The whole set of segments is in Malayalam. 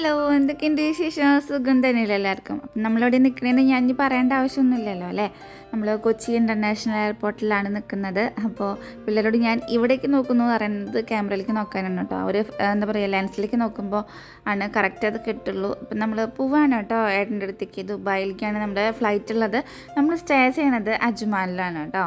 ഹലോ എന്തൊക്കെയുണ്ട് വിശേഷം? സുഖം തന്നെയല്ലേ എല്ലാവർക്കും. അപ്പം നമ്മളിവിടെ നിൽക്കണേന്ന് ഞാൻ ഇനി പറയേണ്ട ആവശ്യമൊന്നുമില്ലല്ലോ അല്ലേ? നമ്മൾ കൊച്ചി ഇന്റർനാഷണൽ എയർപോർട്ടിലാണ് നിൽക്കുന്നത് അപ്പോൾ പിള്ളേരോട് ഞാൻ ഇവിടേക്ക് നോക്കുന്നു പറയുന്നത് ക്യാമറയിലേക്ക് നോക്കാനാണ് കേട്ടോ. അവർ എന്താ പറയുക ലെൻസിലേക്ക് നോക്കുമ്പോൾ ആണ് കറക്റ്റ് അത് കിട്ടുള്ളൂ. അപ്പം നമ്മൾ പോവാണ് കേട്ടോ. ഏട്ടന്റെ അടുത്തേക്ക് ദുബായിലേക്കാണ് നമ്മുടെ ഫ്ലൈറ്റ് ഉള്ളത്. നമ്മൾ സ്റ്റേ ചെയ്യണത് അജ്മാനിലാണ് കേട്ടോ.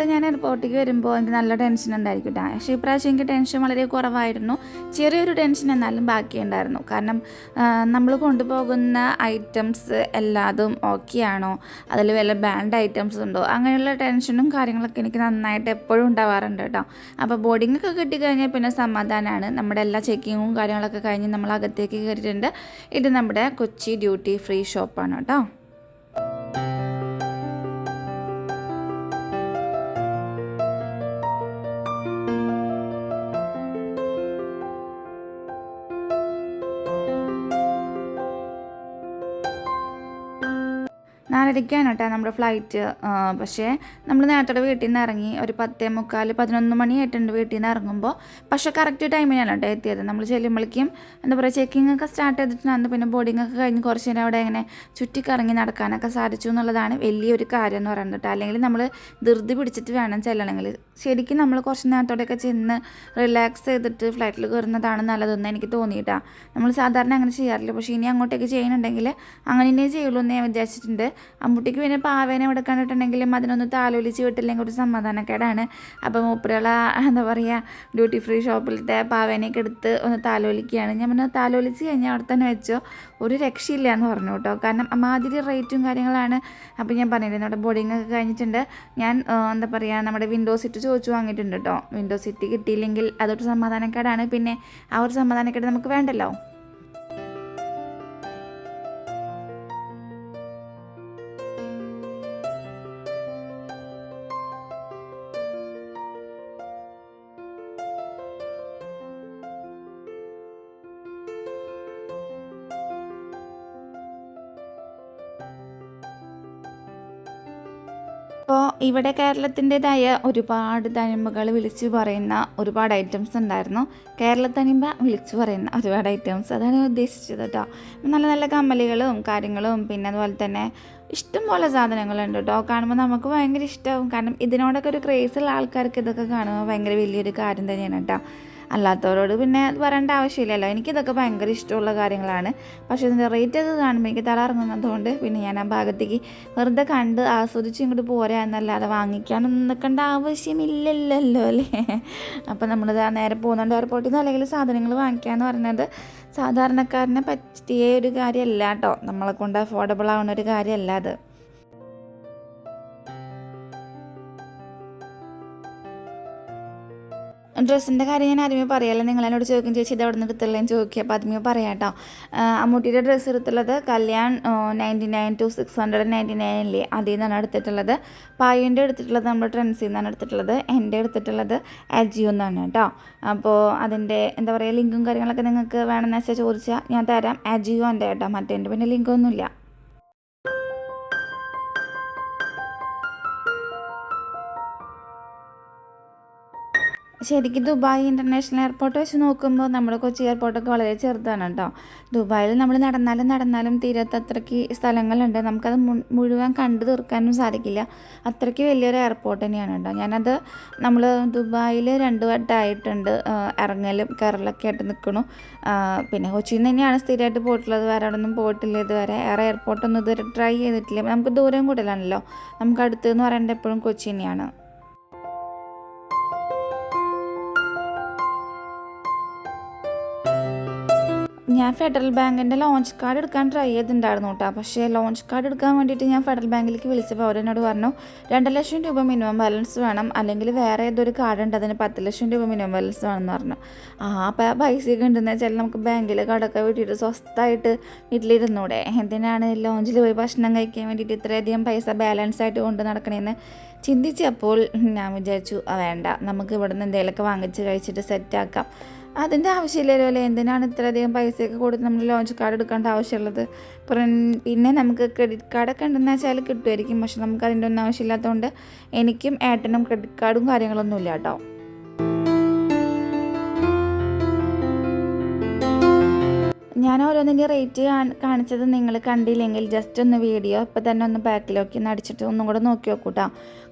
വട്ടം ഞാൻ എയർപോർട്ടിലേക്ക് വരുമ്പോൾ എനിക്ക് നല്ല ടെൻഷൻ ഉണ്ടായിരിക്കും കേട്ടോ പക്ഷേ ഇപ്രാവശ്യം എനിക്ക് ടെൻഷൻ വളരെ കുറവായിരുന്നു. ചെറിയൊരു ടെൻഷൻ എന്നാലും ബാക്കിയുണ്ടായിരുന്നു. കാരണം നമ്മൾ കൊണ്ടുപോകുന്ന ഐറ്റംസ് എല്ലാതും ഓക്കെ ആണോ? അതിൽ വല്ല ബാൻഡ് ഐറ്റംസ് ഉണ്ടോ? അങ്ങനെയുള്ള ടെൻഷനും കാര്യങ്ങളൊക്കെ എനിക്ക് നന്നായിട്ട് എപ്പോഴും ഉണ്ടാവാറുണ്ട് കേട്ടോ അപ്പോൾ ബോർഡിംഗ് ഒക്കെ കിട്ടിക്കഴിഞ്ഞാൽ പിന്നെ സമാധാനമാണ് നമ്മുടെ എല്ലാ ചെക്കിങ്ങും കാര്യങ്ങളൊക്കെ കഴിഞ്ഞ് നമ്മൾ അകത്തേക്ക് കയറിയിട്ടുണ്ട്. ഇത് നമ്മുടെ കൊച്ചി ഡ്യൂട്ടി ഫ്രീ ഷോപ്പാണ് കേട്ടോ നാലരയ്ക്കാണ് കേട്ടോ നമ്മുടെ ഫ്ലൈറ്റ് പക്ഷേ നമ്മൾ നേരത്തെ വീട്ടിൽ നിന്ന് ഇറങ്ങി ഒരു പത്തേ മുക്കാൽ പതിനൊന്ന് മണി ആയിട്ടുണ്ട് വീട്ടിൽ നിന്ന് ഇറങ്ങുമ്പോൾ പക്ഷേ കറക്റ്റ് ടൈമിനാണ് കേട്ടോ എത്തിയത്. നമ്മൾ ചെല്ലുമ്പോഴേക്കും എന്താ പറയുക ചെക്കിംഗ് ഒക്കെ സ്റ്റാർട്ട് ചെയ്തിട്ടുണ്ട്. പിന്നെ ബോർഡിംഗ് ഒക്കെ കഴിഞ്ഞ് കുറച്ച് നേരം അവിടെ ഇങ്ങനെ ചുറ്റിക്കറങ്ങി നടക്കാനൊക്കെ സാധിച്ചു എന്നുള്ളതാണ് വലിയൊരു കാര്യം എന്ന് പറയുന്നത് കേട്ടോ. അല്ലെങ്കിൽ നമ്മൾ ധൃതി പിടിച്ചിട്ട് വേണം ചെല്ലണമെങ്കിൽ ശരിക്കും നമ്മൾ കുറച്ച് നേരത്തോടെയൊക്കെ ചെന്ന് റിലാക്സ് ചെയ്തിട്ട് ഫ്ലൈറ്റിൽ കയറുന്നതാണ് നല്ലതെന്ന് എനിക്ക് തോന്നിയിട്ടാ. നമ്മൾ സാധാരണ അങ്ങനെ ചെയ്യാറില്ല. പക്ഷേ ഇനി അങ്ങോട്ടേക്ക് ചെയ്യുന്നുണ്ടെങ്കിൽ അങ്ങനെ തന്നെ ചെയ്യുള്ളൂ എന്ന് ഞാൻ വിചാരിച്ചിട്ടുണ്ട്. അമ്മൂട്ടിക്ക് പിന്നെ പാവേനെ ഇവിടെ കണ്ടിട്ടുണ്ടെങ്കിലും അതിനൊന്ന് താലോലിച്ച് വിട്ടില്ലെങ്കിൽ ഒരു സമാധാനക്കേടാണ്. അപ്പോൾ മൂപ്പരുള്ള എന്താ പറയുക ഡ്യൂട്ടി ഫ്രീ ഷോപ്പിലത്തെ പാവേനെയൊക്കെ എടുത്ത് ഒന്ന് താലോലിക്കുകയാണ്. ഞാൻ പറഞ്ഞു താലോലിച്ച് കഴിഞ്ഞാൽ അവിടെ തന്നെ വെച്ചോ. ഒരു രക്ഷയില്ല എന്ന് പറഞ്ഞു കേട്ടോ. കാരണം മാതിരി റേറ്റും കാര്യങ്ങളാണ്. അപ്പോൾ ഞാൻ പറഞ്ഞിരുന്നു അവിടെ ബോർഡിംഗ് ഒക്കെ കഴിഞ്ഞിട്ടുണ്ട്. ഞാൻ എന്താ പറയുക നമ്മുടെ വിൻഡോ സീറ്റ് ചോദിച്ചു വാങ്ങിയിട്ടുണ്ട് കേട്ടോ. വിൻഡോ സീറ്റ് കിട്ടിയില്ലെങ്കിൽ അതൊരു സമാധാനക്കേടാണ്. പിന്നെ ആ ഒരു സമാധാനക്കേട് നമുക്ക് വേണ്ടല്ലോ? അപ്പോൾ ഇവിടെ കേരളത്തിന്റെതായ ഒരുപാട് തനിമകൾ വിളിച്ചു പറയുന്ന ഒരുപാട് ഐറ്റംസ് ഉണ്ടായിരുന്നു. കേരള തനിമ വിളിച്ചു പറയുന്ന ഒരുപാട് ഐറ്റംസ് അതാണ് ഉദ്ദേശിച്ചത് കേട്ടോ നല്ല നല്ല കമ്മലുകളും കാര്യങ്ങളും പിന്നെ അതുപോലെ തന്നെ ഇഷ്ടംപോലെ സാധനങ്ങളുണ്ട് കേട്ടോ കാണുമ്പോൾ നമുക്ക് ഭയങ്കര ഇഷ്ടമാവും കാരണം ഇതിനോടൊക്കെ ഒരു ക്രേസുള്ള ആൾക്കാർക്ക് ഇതൊക്കെ കാണുമ്പോൾ ഭയങ്കര വലിയൊരു കാര്യം തന്നെയാണ് കേട്ടോ അല്ലാത്തവരോട് പിന്നെ വരേണ്ട ആവശ്യമില്ലല്ലോ. എനിക്കിതൊക്കെ ഭയങ്കര ഇഷ്ടമുള്ള കാര്യങ്ങളാണ്. പക്ഷേ ഇതിന്റെ റേറ്റ് ഒക്കെ കാണുമ്പോൾ എനിക്ക് തളർന്നതുകൊണ്ട് പിന്നെ ഞാൻ ആ ഭാഗത്തേക്ക് വെറുതെ കണ്ട് ആസ്വദിച്ച് ഇങ്ങോട്ട് പോരാ എന്നല്ലാതെ വാങ്ങിക്കാനൊന്നും നിൽക്കേണ്ട ആവശ്യമില്ലല്ലോ അല്ലേ? അപ്പോൾ നമ്മളിത് നേരെ പോകുന്നുണ്ട് എയർപോർട്ടിൽ നിന്ന് അല്ലെങ്കിൽ സാധനങ്ങൾ വാങ്ങിക്കാന്ന് പറയുന്നത് സാധാരണക്കാരനെ പറ്റിയ ഒരു കാര്യമല്ല കേട്ടോ. നമ്മളെ കൊണ്ട് അഫോർഡബിൾ ആവുന്ന ഒരു കാര്യമല്ല അത്. ഡ്രസ്സിന്റെ കാര്യം ഞാൻ ആദ്യമേ പറയാമല്ലോ നിങ്ങൾ എന്നോട് ചോദിക്കും ചേച്ചി ഇത് അവിടെ നിന്ന് എടുത്തുള്ളതെന്ന്? ചോദിക്കുക. അപ്പോൾ ആദ്യമേ പറയാം കേട്ടോ അമ്മൂട്ടിയുടെ dress എടുത്തുള്ളത് Kalyan ninety nine to six hundred ninety nine അല്ലേ? അതിൽ നിന്നാണ് എടുത്തിട്ടുള്ളത്. പായുന്റെ എടുത്തിട്ടുള്ളത് നമ്മൾ ട്രെൻസിൽ നിന്നാണ് എടുത്തിട്ടുള്ളത്. എന്റെ എടുത്തിട്ടുള്ളത് അജിയോ എന്നാണ് കേട്ടോ. അപ്പോൾ അതിന്റെ എന്താ പറയുക ലിങ്കും കാര്യങ്ങളൊക്കെ നിങ്ങൾക്ക് വേണമെന്ന് വെച്ചാൽ ചോദിച്ചാൽ ഞാൻ തരാം. അജിയോ എന്റെ കേട്ടോ. മറ്റേ പിന്നെ ലിങ്കൊന്നുമില്ല. ശരിക്കും ദുബായ് ഇന്റർനാഷണൽ എയർപോർട്ട് വെച്ച് നോക്കുമ്പോൾ നമ്മുടെ കൊച്ചി എയർപോർട്ടൊക്കെ വളരെ ചെറുതാണ് കേട്ടോ ദുബായിൽ നമ്മൾ നടന്നാലും നടന്നാലും തീരത്തത്രയ്ക്ക് സ്ഥലങ്ങളുണ്ട്. നമുക്കത് മുഴുവൻ കണ്ടു തീർക്കാനും സാധിക്കില്ല. അത്രയ്ക്ക് വലിയൊരു എയർപോർട്ട് തന്നെയാണ് കേട്ടോ ഞാനത് നമ്മൾ ദുബായിൽ രണ്ട് വട്ടമായിട്ടുണ്ട് ഇറങ്ങലും കയറലൊക്കെ ആയിട്ട് നിൽക്കണു പിന്നെ കൊച്ചിയിൽ നിന്ന് തന്നെയാണ് സ്ഥിരമായിട്ട് പോയിട്ടുള്ളത്. വേറെ അവിടെ ഒന്നും പോയിട്ടില്ല ഇതുവരെ. വേറെ എയർപോർട്ടൊന്നും ഇതുവരെ ട്രൈ ചെയ്തിട്ടില്ല. നമുക്ക് ദൂരം കൂടുതലാണല്ലോ. നമുക്ക് അടുത്ത് എന്ന് പറയേണ്ടത് എപ്പോഴും കൊച്ചി തന്നെയാണ്. ഞാൻ ഫെഡറൽ ബാങ്കിന്റെ ലോഞ്ച് കാർഡ് എടുക്കാൻ ട്രൈ ചെയ്തിട്ടുണ്ടായിരുന്നു കേട്ടോ. പക്ഷേ ലോഞ്ച് കാർഡ് എടുക്കാൻ വേണ്ടിയിട്ട് ഞാൻ ഫെഡറൽ ബാങ്കിലേക്ക് വിളിച്ചപ്പോൾ അവരെന്നോട് പറഞ്ഞു രണ്ട് ലക്ഷം രൂപ മിനിമം ബാലൻസ് വേണം അല്ലെങ്കിൽ വേറെ ഏതൊരു കാർഡ് ഉണ്ട് അതിന് പത്ത് ലക്ഷം രൂപ മിനിമം ബാലൻസ് വേണമെന്ന് പറഞ്ഞു. ആ അപ്പം പൈസയൊക്കെ ഉണ്ടെന്ന് വെച്ചാൽ നമുക്ക് ബാങ്കിൽ കടക്കെ വീട്ടിയിട്ട് സ്വസ്ഥമായിട്ട് വീട്ടിലിരുന്നൂടെ. എന്തിനാണ് ലോഞ്ചിൽ പോയി ഭക്ഷണം കഴിക്കാൻ വേണ്ടിയിട്ട് ഇത്രയധികം പൈസ ബാലൻസ് ആയിട്ട് കൊണ്ട് നടക്കണേന്ന് ചിന്തിച്ചപ്പോൾ ഞാൻ വിചാരിച്ചു "ആ, വേണ്ട നമുക്ക് ഇവിടെ നിന്ന് എന്തെങ്കിലുമൊക്കെ വാങ്ങിച്ച് കഴിച്ചിട്ട് സെറ്റാക്കാം അതിന്റെ ആവശ്യമില്ലല്ലോ അല്ലേ എന്തിനാണ് ഇത്രയധികം പൈസയൊക്കെ കൊടുത്ത് നമ്മൾ ലോഞ്ച് കാർഡ് എടുക്കേണ്ട ആവശ്യമുള്ളത്? പിന്നെ നമുക്ക് ക്രെഡിറ്റ് കാർഡൊക്കെ ഉണ്ടെന്ന് വെച്ചാൽ കിട്ടുമായിരിക്കും. പക്ഷെ നമുക്ക് അതിന്റെ ഒന്നും ആവശ്യമില്ലാത്തതുകൊണ്ട് എനിക്കും ഏട്ടനും ക്രെഡിറ്റ് കാർഡും കാര്യങ്ങളൊന്നും ഇല്ല കേട്ടോ. ഞാൻ ഓരോന്നിന്റെ റേറ്റ് കാണിച്ചത് നിങ്ങൾ കണ്ടില്ലെങ്കിൽ ജസ്റ്റ് ഒന്ന് വീഡിയോ ഇപ്പം തന്നെ ഒന്ന് ബാക്കിലേക്ക് ഒന്ന് അടിച്ചിട്ട് ഒന്നും കൂടെ നോക്കി നോക്കൂട്ടാ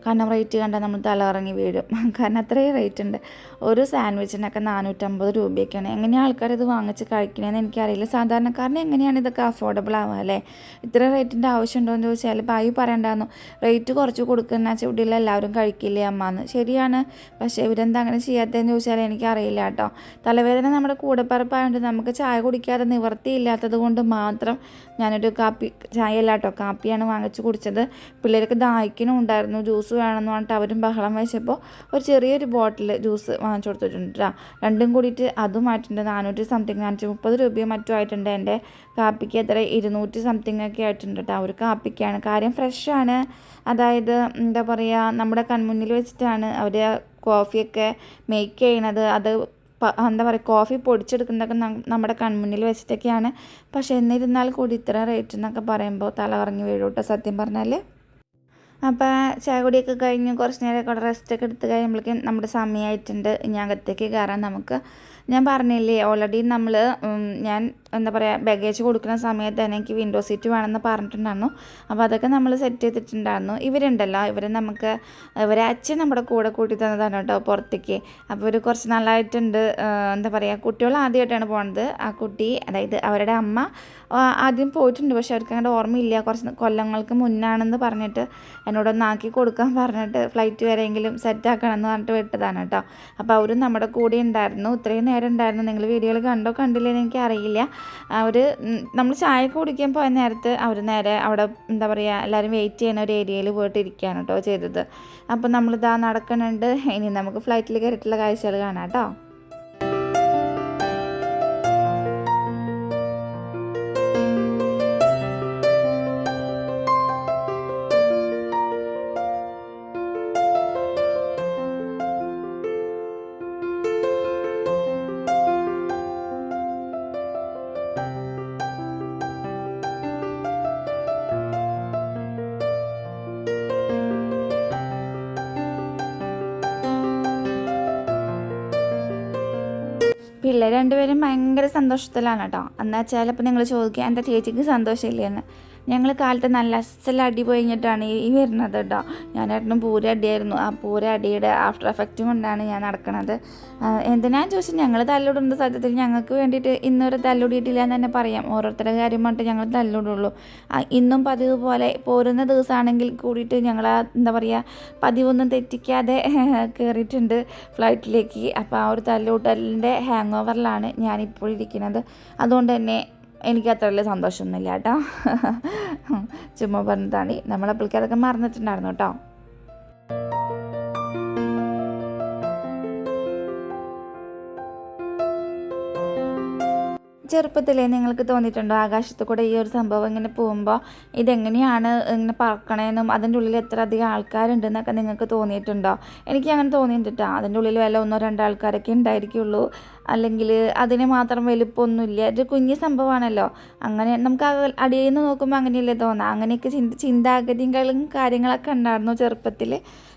കാരണം റേറ്റ് കണ്ടാൽ നമ്മൾ തലകറങ്ങി വീഴും. കാരണം അത്രയും റേറ്റ് ഉണ്ട്. ഒരു സാൻഡ്വിച്ചിനൊക്കെ നാനൂറ്റമ്പത് രൂപയൊക്കെയാണ്. എങ്ങനെയാണ് ആൾക്കാർ ഇത് വാങ്ങിച്ച് കഴിക്കണമെന്ന് എനിക്കറിയില്ല. സാധാരണക്കാരന് എങ്ങനെയാണ് ഇതൊക്കെ അഫോർഡബിൾ ആവുക അല്ലേ? ഇത്ര റേറ്റിന്റെ ആവശ്യമുണ്ടോ എന്ന് ചോദിച്ചാൽ ബായി പറയണ്ടായിരുന്നു. റേറ്റ് കുറച്ച് കൊടുക്കുന്ന ചൂടിയിൽ എല്ലാവരും കഴിക്കില്ലേ അമ്മന്ന്. ശരിയാണ്. പക്ഷേ ഇവരെന്താ അങ്ങനെ ചെയ്യാത്തതെന്ന് ചോദിച്ചാൽ എനിക്കറിയില്ല കേട്ടോ. തലവേദന നമ്മുടെ കൂടെപ്പറപ്പായതുകൊണ്ട് നമുക്ക് ചായ കുടിക്കാതെ നിവർത്തിയില്ലാത്തത് കൊണ്ട് മാത്രം ഞാനൊരു കാപ്പി ചായ അല്ല കേട്ടോ കാപ്പിയാണ് വാങ്ങിച്ച് കുടിച്ചത്. പിള്ളേർക്ക് ദാഹിക്കനും ഉണ്ടായിരുന്നു ജ്യൂസ് വേണമെന്ന് പറഞ്ഞിട്ട് അവരും ബഹളം വെച്ചപ്പോൾ ഒരു ചെറിയൊരു ബോട്ടിൽ ജ്യൂസ് വാങ്ങിച്ചു കൊടുത്തിട്ടുണ്ട് കേട്ടോ രണ്ടും കൂടിയിട്ട് അതും ആയിട്ടുണ്ട്. നാനൂറ്റി സംതിങ് നാനൂറ്റി മുപ്പത് രൂപയും മറ്റും ആയിട്ടുണ്ട്. എന്റെ കാപ്പിക്ക് എത്ര? ഇരുന്നൂറ്റി സംതിങ് ഒക്കെ ആയിട്ടുണ്ട് കേട്ടോ ഒരു കാപ്പിക്കാണ്. കാര്യം ഫ്രഷാണ്. അതായത് എന്താ പറയുക നമ്മുടെ കൺമുന്നിൽ വെച്ചിട്ടാണ് അവർ കോഫിയൊക്കെ മേക്ക് ചെയ്യണത്. അത് എന്താ പറയുക കോഫി പൊടിച്ചെടുക്കുന്നതൊക്കെ നമ്മുടെ കൺമുന്നിൽ വെച്ചിട്ടൊക്കെയാണ്. പക്ഷെ എന്നിരുന്നാൽ കൂടി ഇത്ര റേറ്റ് എന്നൊക്കെ പറയുമ്പോൾ തല കറങ്ങി വീഴൂട്ടോ സത്യം പറഞ്ഞാൽ അപ്പോൾ ചായ കുടിയൊക്കെ കഴിഞ്ഞ് കുറച്ച് നേരം അവിടെ റെസ്റ്റൊക്കെ എടുത്ത് കഴിയുമ്പോഴേക്കും നമ്മുടെ സമയമായിട്ടുണ്ട് ഇനി അകത്തേക്ക് കയറാൻ നമുക്ക്. ഞാൻ പറഞ്ഞില്ലേ ഓൾറെഡി നമ്മൾ ഞാൻ എന്താ പറയുക ബാഗേജ് കൊടുക്കുന്ന സമയത്ത് തന്നെ എനിക്ക് വിൻഡോ സീറ്റ് വേണമെന്ന് പറഞ്ഞിട്ടുണ്ടായിരുന്നു. അപ്പോൾ അതൊക്കെ നമ്മൾ സെറ്റ് ചെയ്തിട്ടുണ്ടായിരുന്നു. ഇവരുണ്ടല്ലോ ഇവർ നമുക്ക് ഇവരെ അച്ഛൻ നമ്മുടെ കൂടെ കൂട്ടി തന്നതാണ് കേട്ടോ പുറത്തേക്ക്. അപ്പോൾ ഇവർ കുറച്ച് നാളായിട്ടുണ്ട്. എന്താ പറയുക കുട്ടികൾ ആദ്യമായിട്ടാണ് പോണത്. ആ കുട്ടി അതായത് അവരുടെ അമ്മ ആദ്യം പോയിട്ടുണ്ട്. പക്ഷെ അവർക്ക് അങ്ങോട്ട് ഓർമ്മയില്ല. കുറച്ച് കൊല്ലങ്ങൾക്ക് മുന്നാണെന്ന് പറഞ്ഞിട്ട് എന്നോടൊന്ന് ആക്കി കൊടുക്കാൻ പറഞ്ഞിട്ട് ഫ്ലൈറ്റ് വരെയെങ്കിലും സെറ്റ് ആക്കണം എന്ന് പറഞ്ഞിട്ട് വിട്ടതാണ് കേട്ടോ. അപ്പോൾ അവരും നമ്മുടെ കൂടെ ഉണ്ടായിരുന്നു. ഇത്രയും നേരം ഉണ്ടായിരുന്നു. നിങ്ങൾ വീഡിയോയിൽ കണ്ടോ കണ്ടില്ലെന്ന് എനിക്ക് അറിയില്ല. അവർ നമ്മൾ ചായ കുടിക്കാൻ പോയ നേരത്ത് അവർ നേരെ അവിടെ എന്താ പറയുക എല്ലാവരും വെയിറ്റ് ചെയ്യുന്ന ഒരു ഏരിയയിൽ പോയിട്ട് ഇരിക്കുകയാണ് കേട്ടോ ചെയ്തത്. അപ്പോൾ നമ്മളിതാ നടക്കുന്നുണ്ട്. ഇനി നമുക്ക് ഫ്ലൈറ്റിൽ കയറിയിട്ടുള്ള കാഴ്ചകൾ കാണാം കേട്ടോ. രണ്ടുപേരും ഭയങ്കര സന്തോഷത്തിലാണ് കേട്ടോ എന്നുവെച്ചാൽ ഇപ്പം നിങ്ങൾ ചോദിക്കുക എന്റെ ചേച്ചിക്ക് സന്തോഷമില്ലെന്ന്? ഞങ്ങൾ കാലത്ത് നല്ല അസല അടി കഴിഞ്ഞിട്ടാണ് ഈ വരുന്നത് കേട്ടോ. ഞാനേട്ടനും പൂര അടിയായിരുന്നു. ആ പൂര അടിയുടെ ആഫ്റ്റർ എഫക്റ്റ് കൊണ്ടാണ് ഞാൻ നടക്കുന്നത് എന്തിനാ ചോദിച്ചാൽ ഞങ്ങൾ തല്ലുടുന്ന സത്യത്തിൽ ഞങ്ങൾക്ക് വേണ്ടിയിട്ട് ഇന്നൊരു തല്ലുടിയിട്ടില്ല എന്ന് തന്നെ പറയാം. ഓരോരുത്തരുടെ കാര്യം പറഞ്ഞിട്ട് ഞങ്ങൾ തല്ലുടുള്ളൂ. ഇന്നും പതിവ് പോലെ പോരുന്ന ദിവസമാണെങ്കിൽ കൂടിയിട്ട് ഞങ്ങൾ എന്താ പറയുക പതിവൊന്നും തെറ്റിക്കാതെ കയറിയിട്ടുണ്ട് ഫ്ലൈറ്റിലേക്ക് അപ്പോൾ ആ ഒരു തല്ലൂട്ടലിന്റെ ഹാങ് ഓവറിലാണ് ഞാനിപ്പോൾ ഇരിക്കുന്നത് അതുകൊണ്ട് തന്നെ എനിക്ക് അത്ര വലിയ സന്തോഷമൊന്നുമില്ല കേട്ടോ. ചുമ്മാ പറഞ്ഞതാണ്. നമ്മളപ്പോഴേക്കും അതൊക്കെ മറന്നിട്ടുണ്ടായിരുന്നു കേട്ടോ. ചെറുപ്പത്തിലേ നിങ്ങൾക്ക് തോന്നിയിട്ടുണ്ടോ ആകാശത്ത് കൂടെ ഈ ഒരു സംഭവം ഇങ്ങനെ പോകുമ്പോൾ ഇതെങ്ങനെയാണ് ഇങ്ങനെ പറക്കണേന്നും അതിന്റെ ഉള്ളിൽ എത്ര അധികം ആൾക്കാരുണ്ടെന്നൊക്കെ നിങ്ങൾക്ക് തോന്നിയിട്ടുണ്ടോ? എനിക്ക് അങ്ങനെ തോന്നിയിട്ടുണ്ട് അതിന്റെ ഉള്ളിൽ വല്ല ഒന്നോ രണ്ടോ ആൾക്കാരൊക്കെ ഉണ്ടായിരിക്കുള്ളൂ. അല്ലെങ്കിൽ അതിന് മാത്രം വലുപ്പമൊന്നുമില്ല. ഒരു കുഞ്ഞു സംഭവമാണല്ലോ. അങ്ങനെ നമുക്ക് അടിയിൽ നിന്ന് നോക്കുമ്പോൾ അങ്ങനെയല്ലേ തോന്നാം. അങ്ങനെയൊക്കെ ചിന്ത ചിന്താഗതികളും കാര്യങ്ങളൊക്കെ ഉണ്ടായിരുന്നു ചെറുപ്പത്തിൽ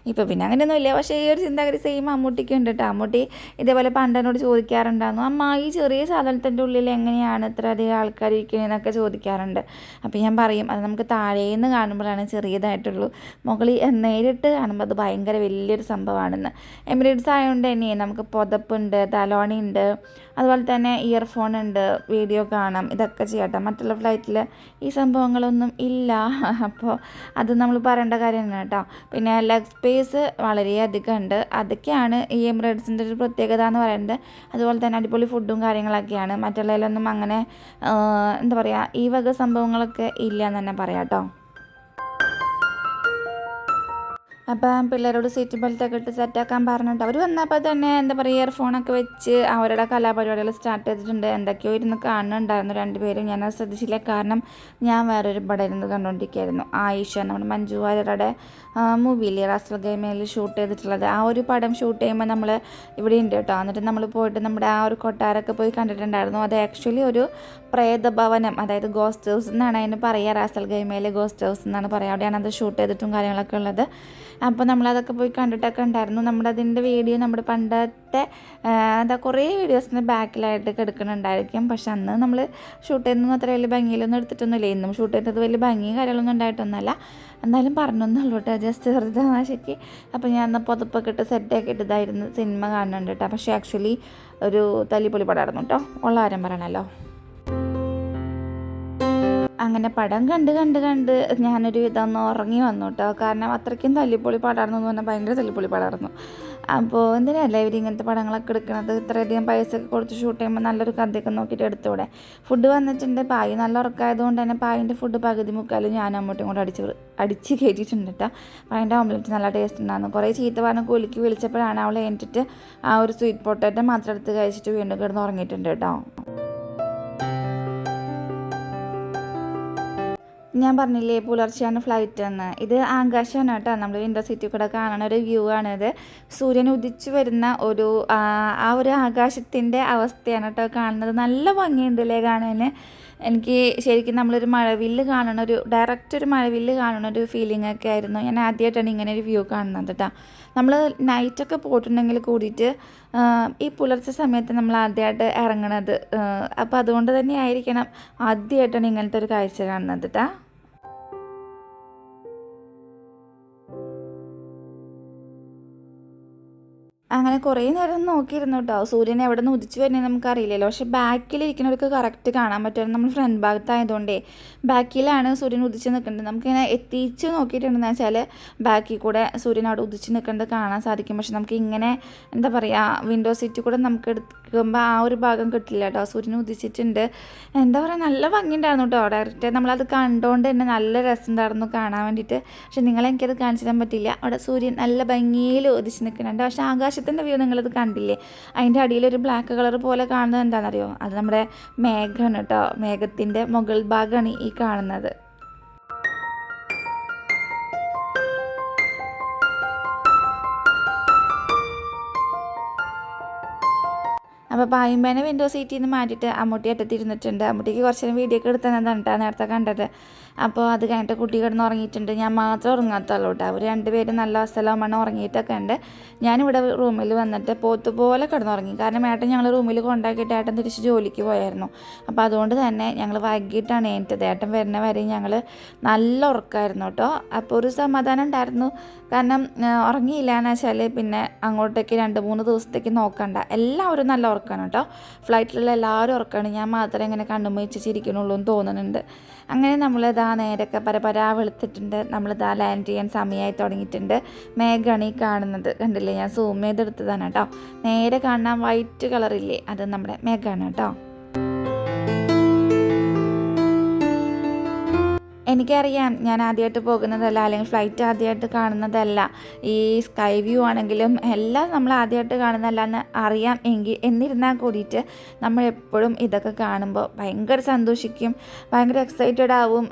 ഇപ്പോൾ പിന്നെ അങ്ങനെയൊന്നുമില്ല. പക്ഷേ ഈ ഒരു ചിന്താഗതി സെയിം അമ്മൂട്ടിക്ക് ഉണ്ട് കേട്ടോ അമ്മൂട്ടി ഇതേപോലെ പണ്ടനോട് ചോദിക്കാറുണ്ടായിരുന്നു അമ്മ ഈ ചെറിയ സാധനത്തിന്റെ ഉള്ളിൽ എങ്ങനെയാണ് ഇത്ര അധികം ആൾക്കാർ ഇരിക്കുന്നതെന്നൊക്കെ ചോദിക്കാറുണ്ട്. അപ്പോൾ ഞാൻ പറയും അത് നമുക്ക് താഴേന്ന് കാണുമ്പോഴാണ് ചെറിയതായിട്ടുള്ളൂ. മുകളിൽ നേരിട്ട് കാണുമ്പോൾ അത് ഭയങ്കര വലിയൊരു സംഭവമാണെന്ന്. എമിറേറ്റ്സ് ആയതുകൊണ്ട് തന്നെ നമുക്ക് പുതപ്പുണ്ട് തലോണിയുണ്ട് ഉണ്ട്. അതുപോലെ തന്നെ ഇയർഫോൺ ഉണ്ട് വീഡിയോ കാണാം ഇതൊക്കെ ചെയ്യാട്ടോ. മറ്റുള്ള ഫ്ലൈറ്റിൽ ഈ സംഭവങ്ങളൊന്നും ഇല്ല. അപ്പോൾ അത് നമ്മൾ പറയേണ്ട കാര്യമാണ് കേട്ടോ. പിന്നെ ലെഗ് സ്പേസ് വളരെയധികം ഉണ്ട്. അതൊക്കെയാണ് ഈ എമിറേറ്റ്സിന്റെ ഒരു പ്രത്യേകത എന്ന് പറയുന്നത് അതുപോലെ തന്നെ അടിപൊളി ഫുഡും കാര്യങ്ങളൊക്കെയാണ്. മറ്റുള്ളതിലൊന്നും അങ്ങനെ എന്താ പറയുക ഈ വക സംഭവങ്ങളൊക്കെ ഇല്ല എന്ന് തന്നെ പറയാം കേട്ടോ. അപ്പം പിള്ളേരോട് സീറ്റ് ബെൽറ്റൊക്കെ ഇട്ട് സെറ്റാക്കാൻ പറഞ്ഞിട്ട് അവർ വന്നപ്പോൾ തന്നെ എന്താ പറയുക ഇയർഫോണൊക്കെ വെച്ച് അവരുടെ കലാപരിപാടികൾ സ്റ്റാർട്ട് ചെയ്തിട്ടുണ്ട്. എന്തൊക്കെയോ ഇരുന്ന് കാണുന്നുണ്ടായിരുന്നു രണ്ടുപേരും. ഞാൻ അത് ശ്രദ്ധിച്ചില്ല. കാരണം ഞാൻ വേറൊരു പടം ഇരുന്ന് കണ്ടുകൊണ്ടിരിക്കുകയായിരുന്നു ആയിഷ നമ്മുടെ മഞ്ജു വാര്യരുടെ മൂവിയിൽ റാസൽ ഗെയിമയിൽ ഷൂട്ട് ചെയ്തിട്ടുള്ളത്. ആ ഒരു പടം ഷൂട്ട് ചെയ്യുമ്പോൾ നമ്മൾ ഇവിടെ ഉണ്ട് കേട്ടോ. എന്നിട്ട് നമ്മൾ പോയിട്ട് നമ്മുടെ ആ ഒരു കൊട്ടാരൊക്കെ പോയി കണ്ടിട്ടുണ്ടായിരുന്നു. അത് ആക്ച്വലി ഒരു പ്രേതഭവനം അതായത് ഗോസ്റ്റ് ഹൗസ് എന്നാണ് അതിന് പറയുക റാസൽ ഗെയിമയിലെ ഗോസ്റ്റ് ഹൗസ് എന്നാണ് പറയുക അവിടെയാണ് അത് ഷൂട്ട് ചെയ്തിട്ടും കാര്യങ്ങളൊക്കെ ഉള്ളത്. അപ്പോൾ നമ്മളതൊക്കെ പോയി കണ്ടിട്ടൊക്കെ ഉണ്ടായിരുന്നു. നമ്മുടെ അതിന്റെ വീഡിയോ നമ്മുടെ പണ്ടത്തെ എന്താ കുറേ വീഡിയോസിന് ബാക്കിലായിട്ട് കിടക്കുന്നുണ്ടായിരിക്കും പക്ഷെ അന്ന് നമ്മൾ ഷൂട്ട് ചെയ്യുന്നതും അത്ര വലിയ ഭംഗിയിലൊന്നും എടുത്തിട്ടൊന്നുമില്ല. ഇന്നും ഷൂട്ട് ചെയ്തത് വലിയ ഭംഗിയും കാര്യങ്ങളൊന്നും ഉണ്ടായിട്ടൊന്നുമല്ല. എന്നാലും പറഞ്ഞൊന്നുള്ളൂ കേട്ടോ. ജസ്റ്റ് വെറുതെ ആശയ്ക്ക് അപ്പോൾ ഞാൻ എന്നാൽ പുതപ്പൊക്കെ ഇട്ട് സെറ്റാക്കി ഇട്ടതായിരുന്നു സിനിമ കാണുന്നുണ്ട് കേട്ടോ. പക്ഷേ ആക്ച്വലി ഒരു തല്ലിപ്പൊളി പടമായിരുന്നു കേട്ടോ. ഉള്ള ആരം പറയണല്ലോ. അങ്ങനെ പടം കണ്ട് കണ്ട് കണ്ട് ഞാനൊരു ഇതൊന്ന് ഉറങ്ങി വന്നു കേട്ടോ കാരണം അത്രയ്ക്കും തല്ലിപ്പൊളി പാടായിരുന്നു എന്ന് പറഞ്ഞാൽ ഭയങ്കര തല്ലിപ്പൊളി പാടായിരുന്നു. അപ്പോൾ എന്തിനല്ല ഇവർ ഇങ്ങനത്തെ പടങ്ങളൊക്കെ എടുക്കുന്നത് ഇത്രയധികം പൈസ ഒക്കെ കൊടുത്ത് ഷൂട്ട് ചെയ്യുമ്പോൾ നല്ലൊരു കഥയൊക്കെ നോക്കിയിട്ട് എടുത്തൂടെ? ഫുഡ് വന്നിട്ടുണ്ട്. പായി നല്ല ഉറക്കമായതുകൊണ്ട് തന്നെ പായിന്റെ ഫുഡ് പകുതി മുക്കാലും ഞാൻ അങ്ങോട്ടും ഇങ്ങോട്ടും അടിച്ച് അടിച്ച് കയറ്റിയിട്ടുണ്ട് കേട്ടോ പായിന്റെ ഓംലെറ്റ് നല്ല ടേസ്റ്റ് ഉണ്ടായിരുന്നു. കുറേ ചീത്ത പറഞ്ഞ് കൂലിക്ക് വിളിച്ചപ്പോഴാണ് അവൾ എണീറ്റിട്ട് ആ ഒരു സ്വീറ്റ് പൊട്ടറ്റോ മാത്രം എടുത്ത് കഴിച്ചിട്ട് വീണ്ടും കിടന്ന് ഉറങ്ങിയിട്ടുണ്ട് കേട്ടോ. ഞാൻ പറഞ്ഞില്ലേ പുലർച്ചെയാണ് ഫ്ലൈറ്റ് എന്ന്. ഇത് ആകാശമാണ് കേട്ടോ. നമ്മൾ സീറ്റിൽ കൂടെ കാണുന്ന ഒരു വ്യൂ ആണിത്. സൂര്യൻ ഉദിച്ചു വരുന്ന ഒരു ആ ഒരു ആകാശത്തിന്റെ അവസ്ഥയാണ് കേട്ടോ കാണുന്നത്. നല്ല ഭംഗിയുണ്ടല്ലേ കാണാൻ എനിക്ക് ശരിക്കും നമ്മളൊരു മഴവില്ല് കാണണ ഒരു ഡയറക്റ്റ് ഒരു മഴവില്ല് കാണണ ഒരു ഫീലിംഗ് ഒക്കെ ആയിരുന്നു. ഞാൻ ആദ്യമായിട്ടാണ് ഇങ്ങനെ ഒരു വ്യൂ കാണുന്നത് കേട്ടോ നമ്മൾ നൈറ്റൊക്കെ പോയിട്ടുണ്ടെങ്കിൽ കൂടിയിട്ട് ഈ പുലർച്ചെ സമയത്ത് നമ്മൾ ആദ്യമായിട്ട് ഇറങ്ങണത് അപ്പോൾ അതുകൊണ്ട് തന്നെ ആയിരിക്കണം ആദ്യമായിട്ടാണ് ഇങ്ങനത്തെ ഒരു കാഴ്ച കാണുന്നത് കേട്ടോ അങ്ങനെ കുറേ നേരം നോക്കിയിരുന്നു കേട്ടോ സൂര്യൻ എവിടെ നിന്ന് ഉദിച്ചു വരുന്നത് നമുക്കറിയില്ലല്ലോ. പക്ഷെ ബാക്കിലിരിക്കുന്നവർക്ക് കറക്റ്റ് കാണാൻ പറ്റുമായിരുന്നു നമ്മൾ ഫ്രണ്ട് ഭാഗത്തായതുകൊണ്ടേ. ബാക്കിലാണ് സൂര്യൻ ഉദിച്ച് നിൽക്കുന്നത് നമുക്കിങ്ങനെ എത്തിച്ച് നോക്കിയിട്ടുണ്ടെന്ന് വെച്ചാൽ ബാക്കിൽ കൂടെ സൂര്യൻ അവിടെ ഉദിച്ച് നിൽക്കുന്നത് കാണാൻ സാധിക്കും. പക്ഷെ നമുക്ക് ഇങ്ങനെ എന്താ പറയുക വിൻഡോ സീറ്റ് കൂടെ നമുക്ക് എടുക്കുമ്പോൾ ആ ഒരു ഭാഗം കിട്ടില്ല കേട്ടോ സൂര്യൻ ഉദിച്ചിട്ടുണ്ട്. എന്താ പറയുക നല്ല ഭംഗിയുണ്ടായിരുന്നു കേട്ടോ ഡയറക്റ്റ് നമ്മളത് കണ്ടുകൊണ്ട് തന്നെ നല്ല രസമുണ്ടായിരുന്നു കാണാൻ വേണ്ടിയിട്ട്. പക്ഷെ നിങ്ങളെ എനിക്കത് കാണിച്ചു തരാൻ പറ്റില്ല. അവിടെ സൂര്യൻ നല്ല ഭംഗിയിൽ ഉദിച്ച് നിൽക്കുന്നുണ്ട്. പക്ഷേ ആകാശത്തിന്റെ വ്യൂ നിങ്ങളത് കണ്ടില്ലേ? അതിന്റെ അടിയിൽ ഒരു ബ്ലാക്ക് കളർ പോലെ കാണുന്നത് എന്താണെന്നറിയോ? അത് നമ്മുടെ മേഘമാണ് കേട്ടോ മേഘത്തിന്റെ മുകൾ ഭാഗമാണ് ഈ കാണുന്നത്. അപ്പോൾ പായുമ്പേനെ വിൻഡോ സീറ്റിൽ നിന്ന് മാറ്റിയിട്ട് അമ്മൂട്ടി അറ്റത്തിരുന്നിട്ടുണ്ട്. അമ്മൂട്ടിക്ക് കുറച്ച് നേരം വീഡിയോ ഒക്കെ എടുത്ത് തന്നതാണ് കേട്ടോ നേരത്തെ കണ്ടത്. അപ്പോൾ അത് കഴിഞ്ഞിട്ട് കുട്ടി കിടന്ന് ഉറങ്ങിയിട്ടുണ്ട്. ഞാൻ മാത്രം ഉറങ്ങാത്തുള്ളൂ അവർ രണ്ടുപേരും നല്ല അസലമാണ് ഉറങ്ങിയിട്ടൊക്കെ ഉണ്ട്. ഞാനിവിടെ റൂമിൽ വന്നിട്ട് പോത്തുപോലെ കിടന്നുറങ്ങി. കാരണം ഏട്ടൻ ഞങ്ങൾ റൂമിൽ കൊണ്ടാക്കിയിട്ട് ഏട്ടൻ തിരിച്ച് ജോലിക്ക് പോയായിരുന്നു. അപ്പോൾ അതുകൊണ്ട് തന്നെ ഞങ്ങൾ വൈകിട്ടാണ് ഏറ്റത് ഏട്ടൻ വരുന്ന വരെ ഞങ്ങൾ നല്ല ഉറക്കമായിരുന്നു കേട്ടോ. അപ്പോൾ ഒരു സമാധാനം ഉണ്ടായിരുന്നു. കാരണം ഉറങ്ങിയില്ല എന്ന് വെച്ചാൽ പിന്നെ അങ്ങോട്ടേക്ക് രണ്ട് മൂന്ന് ദിവസത്തേക്ക് നോക്കണ്ട. എല്ലാവരും നല്ല ഉറക്കമാണ് കേട്ടോ. ഫ്ലൈറ്റിലുള്ള എല്ലാവരും ഉറക്കമാണ് ഞാൻ മാത്രമേ ഇങ്ങനെ കണ്ണുമയിച്ച് ചിരിക്കണുള്ളൂ എന്ന് തോന്നുന്നുണ്ട്. അങ്ങനെ നമ്മൾ ഇതാ നേരൊക്കെ പരപരാ വെളുത്തിട്ടുണ്ട്. നമ്മളിതാ ലാൻഡ് ചെയ്യാൻ സമയമായി തുടങ്ങിയിട്ടുണ്ട്. മേഘാണ് ഈ കാണുന്നത്. കണ്ടില്ലേ? ഞാൻ സൂം ചെയ്തെടുത്തതാണ് കേട്ടോ. നേരെ കാണാൻ വൈറ്റ് കളറില്ലേ അത് നമ്മുടെ മേഘാണ് കേട്ടോ. എനിക്കറിയാം. ഞാൻ ആദ്യമായിട്ട് പോകുന്നതല്ല അല്ലെങ്കിൽ ഫ്ലൈറ്റ് ആദ്യമായിട്ട് കാണുന്നതല്ല. ഈ സ്കൈ വ്യൂ ആണെങ്കിലും എല്ലാം നമ്മൾ ആദ്യമായിട്ട് കാണുന്നതല്ല എന്ന് അറിയാം. എങ്കിൽ എന്നിരുന്നാൽ കൂടിയിട്ട് നമ്മൾ എപ്പോഴും ഇതൊക്കെ കാണുമ്പോൾ ഭയങ്കര സന്തോഷിക്കും ഭയങ്കര എക്സൈറ്റഡ് ആവും.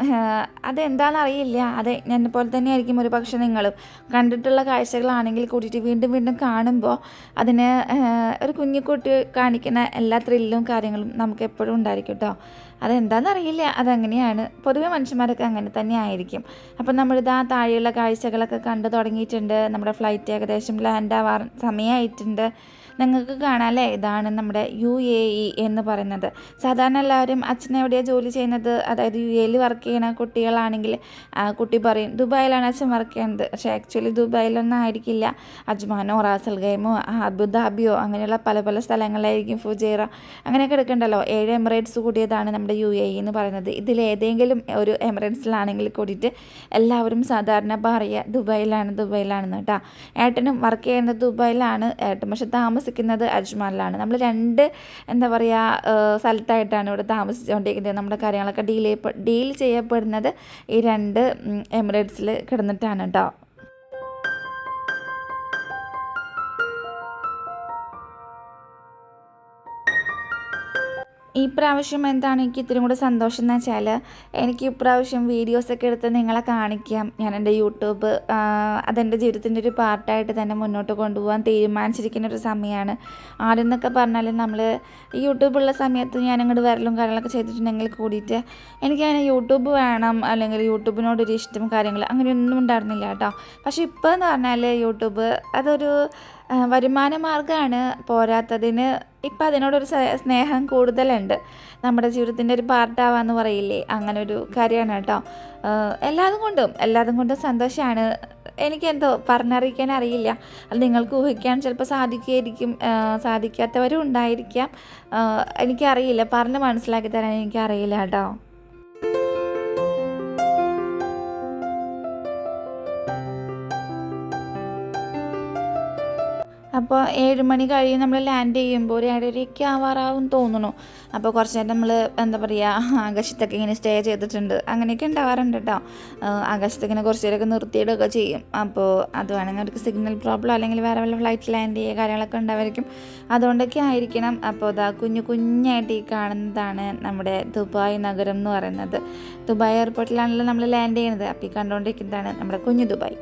അതെന്താണെന്ന് അറിയില്ല അത് എന്നെ പോലെ തന്നെ ആയിരിക്കും ഒരു പക്ഷേ നിങ്ങളും. കണ്ടിട്ടുള്ള കാഴ്ചകളാണെങ്കിൽ കൂടിയിട്ട് വീണ്ടും വീണ്ടും കാണുമ്പോൾ അതിന് ഒരു കുഞ്ഞിക്കുട്ടി കാണിക്കുന്ന എല്ലാ ത്രില്ലും കാര്യങ്ങളും നമുക്ക് എപ്പോഴും ഉണ്ടായിരിക്കും കേട്ടോ അതെന്താണെന്നറിയില്ല അതങ്ങനെയാണ്. പൊതുവെ മനുഷ്യന്മാരൊക്കെ അങ്ങനെ തന്നെ ആയിരിക്കും. അപ്പം നമ്മളിതാ താഴെയുള്ള കാഴ്ചകളൊക്കെ കണ്ടു തുടങ്ങിയിട്ടുണ്ട്. നമ്മുടെ ഫ്ലൈറ്റ് ഏകദേശം ലാൻഡ് ആവാൻ സമയമായിട്ടുണ്ട് നിങ്ങൾക്ക് കാണാം അല്ലേ ഇതാണ് നമ്മുടെ യു എ ഇ എന്ന് പറയുന്നത്. സാധാരണ എല്ലാവരും അച്ഛൻ എവിടെയാണ് ജോലി ചെയ്യുന്നത്? അതായത് യു എയിൽ വർക്ക് ചെയ്യുന്ന കുട്ടികളാണെങ്കിൽ കുട്ടി പറയും ദുബായിലാണ് അച്ഛൻ വർക്ക് ചെയ്യുന്നത്. പക്ഷേ ആക്ച്വലി ദുബായിലൊന്നും ആയിരിക്കില്ല. അജ്മാനോ റാസൽ ഗൈമോ അബുദാബിയോ അങ്ങനെയുള്ള പല പല സ്ഥലങ്ങളായിരിക്കും ഫുജൈറ. അങ്ങനെയൊക്കെ എടുക്കണ്ടല്ലോ. ഏഴ് എമിറേറ്റ്സ് കൂടിയതാണ് നമ്മുടെ യു എ ഇ എന്ന് പറയുന്നത്. ഇതിൽ ഏതെങ്കിലും ഒരു എമിറേറ്റ്സിലാണെങ്കിൽ കൂടിയിട്ട് എല്ലാവരും സാധാരണ പറയുക ദുബായിലാണ് ദുബായിലാണെന്ന് കേട്ടോ ഏട്ടനും വർക്ക് ചെയ്യുന്നത് ദുബായിലാണ്. ഏട്ടൻ പക്ഷെ താമസിക്കുന്നത് അജ്മാനിലാണ്. നമ്മൾ രണ്ട് എന്താ പറയുക സ്ഥലത്തായിട്ടാണ് ഇവിടെ താമസിച്ചുകൊണ്ടിരിക്കുന്നത്. നമ്മുടെ കാര്യങ്ങളൊക്കെ ഡീൽ ഡീൽ ചെയ്യപ്പെടുന്നത് ഈ രണ്ട് എമിറേറ്റ്സിൽ കിടന്നിട്ടാണ് കേട്ടോ ഈ പ്രാവശ്യം എന്താണ് എനിക്ക് ഇത്തിരി കൂടെ സന്തോഷം എന്ന് വെച്ചാൽ എനിക്ക് ഇപ്രാവശ്യം വീഡിയോസൊക്കെ എടുത്ത് നിങ്ങളെ കാണിക്കാം. ഞാൻ എന്റെ യൂട്യൂബ് അതെന്റെ ജീവിതത്തിന്റെ ഒരു പാർട്ടായിട്ട് തന്നെ മുന്നോട്ട് കൊണ്ടുപോകാൻ തീരുമാനിച്ചിരിക്കുന്ന ഒരു സമയമാണ്. ആദ്യം എന്നൊക്കെ പറഞ്ഞാൽ നമ്മൾ യൂട്യൂബുള്ള സമയത്ത് ഞാൻ അങ്ങോട്ട് വരലും കാര്യങ്ങളൊക്കെ ചെയ്തിട്ടുണ്ടെങ്കിൽ കൂടിയിട്ട് എനിക്ക് അതിന് യൂട്യൂബ് വേണം അല്ലെങ്കിൽ യൂട്യൂബിനോടൊരു ഇഷ്ടം കാര്യങ്ങൾ അങ്ങനെയൊന്നും ഉണ്ടായിരുന്നില്ല കേട്ടോ. പക്ഷേ ഇപ്പോൾ എന്ന് പറഞ്ഞാൽ യൂട്യൂബ് അതൊരു വരുമാന മാർഗമാണ് പോരാത്തതിന് ഇപ്പം അതിനോടൊരു സ്നേഹം കൂടുതലുണ്ട്. നമ്മുടെ ജീവിതത്തിന്റെ ഒരു പാർട്ടാവാന്ന് പറയില്ലേ? അങ്ങനെ ഒരു കാര്യമാണ് കേട്ടോ. എല്ലാതും കൊണ്ടും എല്ലാതും കൊണ്ടും സന്തോഷമാണ് എനിക്കെന്തോ പറഞ്ഞറിയിക്കാൻ അറിയില്ല. അത് നിങ്ങൾക്ക് ഊഹിക്കാൻ ചിലപ്പോൾ സാധിക്കുകയായിരിക്കും സാധിക്കാത്തവരും ഉണ്ടായിരിക്കാം. എനിക്കറിയില്ല. പറഞ്ഞ് മനസ്സിലാക്കി തരാൻ എനിക്കറിയില്ല കേട്ടോ. അപ്പോൾ ഏഴ് മണി കഴിയും നമ്മൾ ലാൻഡ് ചെയ്യുമ്പോൾ ഒരു ഏഴരയ്ക്ക് ആവാറാവും തോന്നുന്നു. അപ്പോൾ കുറച്ച് നേരം നമ്മൾ എന്താ പറയുക ആകാശത്തൊക്കെ ഇങ്ങനെ സ്റ്റേ ചെയ്തിട്ടുണ്ട്. അങ്ങനെയൊക്കെ ഉണ്ടാവാറുണ്ട് കേട്ടോ ആകാശത്തിങ്ങനെ കുറച്ച് നേരമൊക്കെ നിർത്തിയിടുകയൊക്കെ ചെയ്യും. അപ്പോൾ അത് വേണമെങ്കിൽ അവർക്ക് സിഗ്നൽ പ്രോബ്ലം അല്ലെങ്കിൽ വേറെ വല്ല ഫ്ലൈറ്റ് ലാൻഡ് ചെയ്യുക കാര്യങ്ങളൊക്കെ ഉണ്ടാവായിരിക്കും. അതുകൊണ്ടൊക്കെ ആയിരിക്കണം. അപ്പോൾ അതാ കുഞ്ഞു കുഞ്ഞായിട്ട് ഈ കാണുന്നതാണ് നമ്മുടെ ദുബായ് നഗരം എന്ന് പറയുന്നത്. ദുബായ് എയർപോർട്ടിലാണല്ലോ നമ്മൾ ലാൻഡ് ചെയ്യുന്നത്. അപ്പോൾ ഈ കണ്ടുകൊണ്ടിരിക്കുന്നതാണ് നമ്മുടെ കുഞ്ഞു ദുബായ്.